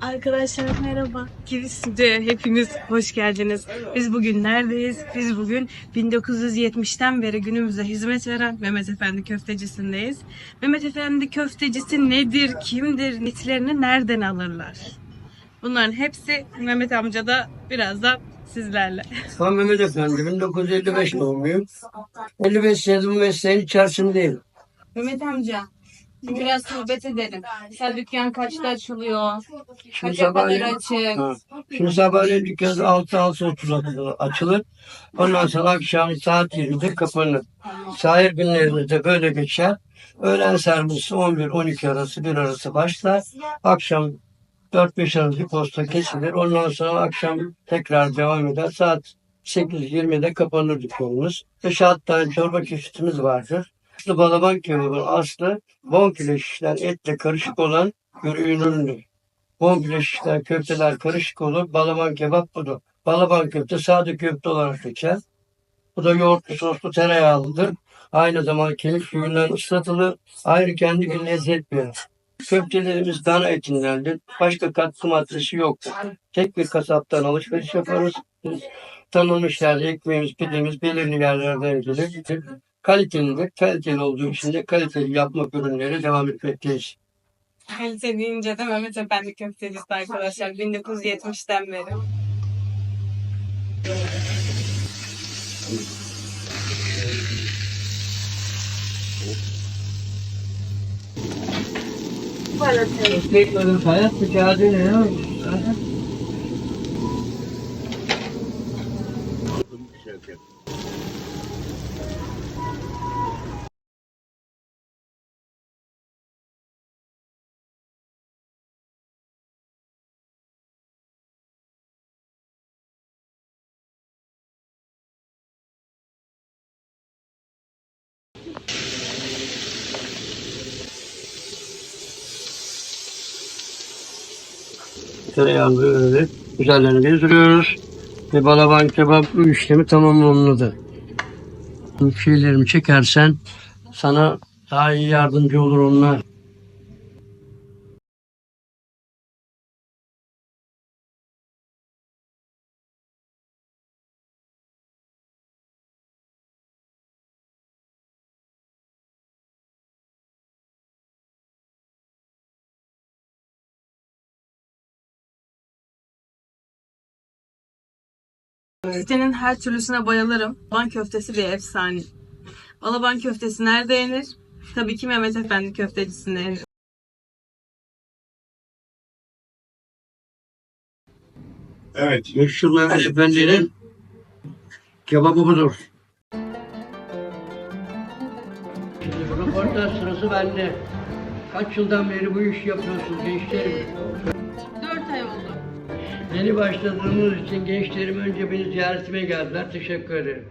Arkadaşlar merhaba. Kivi Stüdyo'ya hepiniz hoş geldiniz. Biz bugün neredeyiz? Biz bugün 1970'ten beri günümüze hizmet veren Mehmet Efendi köftecisindeyiz. Mehmet Efendi köftecisi nedir, kimdir, nitlerini nereden alırlar? Bunların hepsi Mehmet amcada birazdan sizlerle. Ben Mehmet Efendi, 1955 doğumluyum. 55 senedir bu mesleğin içerisindeyim. Mehmet amca biraz sohbet edelim. Sen dükkan kaçta açılıyor? Şimdi Kaça kadar sabahleyin, açık? ha, şimdi sabahleyin dükkan 6-6.30'a kadar açılır. Ondan sonra akşam saat 20'de kapanır. Sahil günlerimizde böyle geçer. Öğlen servisi 11-12 arası bir arası başlar. Akşam 4-5 arası posta kesilir. Ondan sonra akşam tekrar devam eder. Saat 8-20'de kapanır dükkanımız. 5-6 tane çorba çeşitimiz vardır. Aslı balaban kebabın aslı bonfile şişler etle karışık olan bir üründür. Bonfile şişler, köfteler karışık olur. Balaban kebap budur. Balaban köfte sade köfte olarak geçer. Bu da yoğurtlu soslu tereyağlıdır. Aynı zamanda kemik suyundan ıslatılır. Ayrı kendi bir lezzet verir. Köftelerimiz dana etindendir. Başka katkı maddesi yoktur. Tek bir kasaptan alışveriş yaparız. Tanınmış yerde ekmeğimiz, pidemiz belirli yerlerden gelir. Kalitelidir. Kaliteli olduğu için de kaliteli yapmak ürünleri devam etmekteyiz. Kalite deyince de Mehmet Efendi köftecisi arkadaşlar 1970'ten beri. Ekmeklerin hayat mücadele ya. Tereyağını böyle güzellerini gezdiriyoruz. Ve balaban kebap işlemi tamamlandı. Şeylerimi çekersen sana daha iyi yardımcı olur onlar. Köftenin her türlüsüne bayılırım. Balaban köftesi bir efsane. Balaban köftesi nerede yenir? Tabii ki Mehmet Efendi köftecisinde yenir. Evet. Meşhur Mehmet Efendi'nin kebabı budur. Şimdi bu röportaj sırası bende. Kaç yıldan beri bu işi yapıyorsun gençlerim? 4 ay oldu. Yeni başladığımız için gençlerim önce beni ziyaretime geldiler. Teşekkür ederim.